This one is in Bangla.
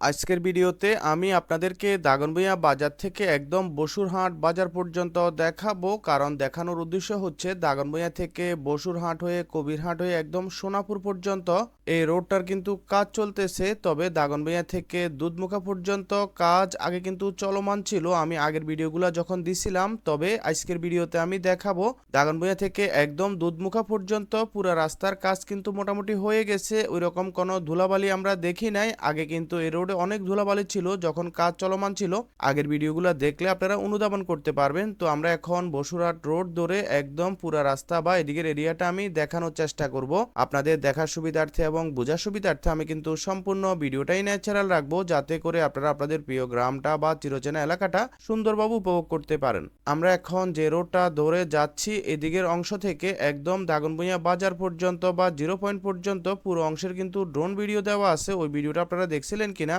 আজকের ভিডিওতে আমি আপনাদেরকে দাগনভূঞা বাজার থেকে একদম বসুরহাট বাজার পর্যন্ত দেখাবো। কারণ দেখানোর উদ্দেশ্য হচ্ছে দাগনভূঞা থেকে বসুরহাট হয়ে, কবিরহাট হয়ে, একদম সোনাপুর পর্যন্ত। এই রোডটার কিন্তু কাজ চলতেছে, তবে দাগনভূঞা থেকে দুধমুখা পর্যন্ত কাজ আগে কিন্তু চলমান ছিল। আমি আগের ভিডিওগুলো যখন দিছিলাম, তবে আজকের ভিডিওতে আমি দেখাবো দাগনভূঞা থেকে একদম দুধমুখা পর্যন্ত পুরো রাস্তার কাজ কিন্তু মোটামুটি হয়ে গেছে। ওই রকম কোনো ধুলাবালি আমরা দেখি নাই। আগে কিন্তু এই রোডে অনেক ধুলাবালি ছিল, যখন কাজ চলমান ছিল। আগের ভিডিওগুলো দেখলে আপনারা অনুধাবন করতে পারবেন। তো আমরা এখন বসুরহাট রোড ধরে একদম পুরা রাস্তা বা এদিকের এরিয়াটা আমি দেখানোর চেষ্টা করব। আপনাদের দেখার সুবিধার্থে এবং বোঝার সুবিধার্থে আমি কিন্তু সম্পূর্ণ ভিডিওটাই ন্যাচারাল রাখব, যাতে করে আপনারা আপনাদের প্রিয় গ্রামটা বা চিরচেনা এলাকাটা সুন্দরভাবে উপভোগ করতে পারেন। আমরা এখন যে রোডটা ধরে যাচ্ছি, এদিকের অংশ থেকে একদম দাগনভূঞা বাজার পর্যন্ত বা জিরো পয়েন্ট পর্যন্ত পুরো অংশের কিন্তু ড্রোন ভিডিও দেওয়া আছে। ওই ভিডিওটা আপনারা দেখছিলেন কিনা?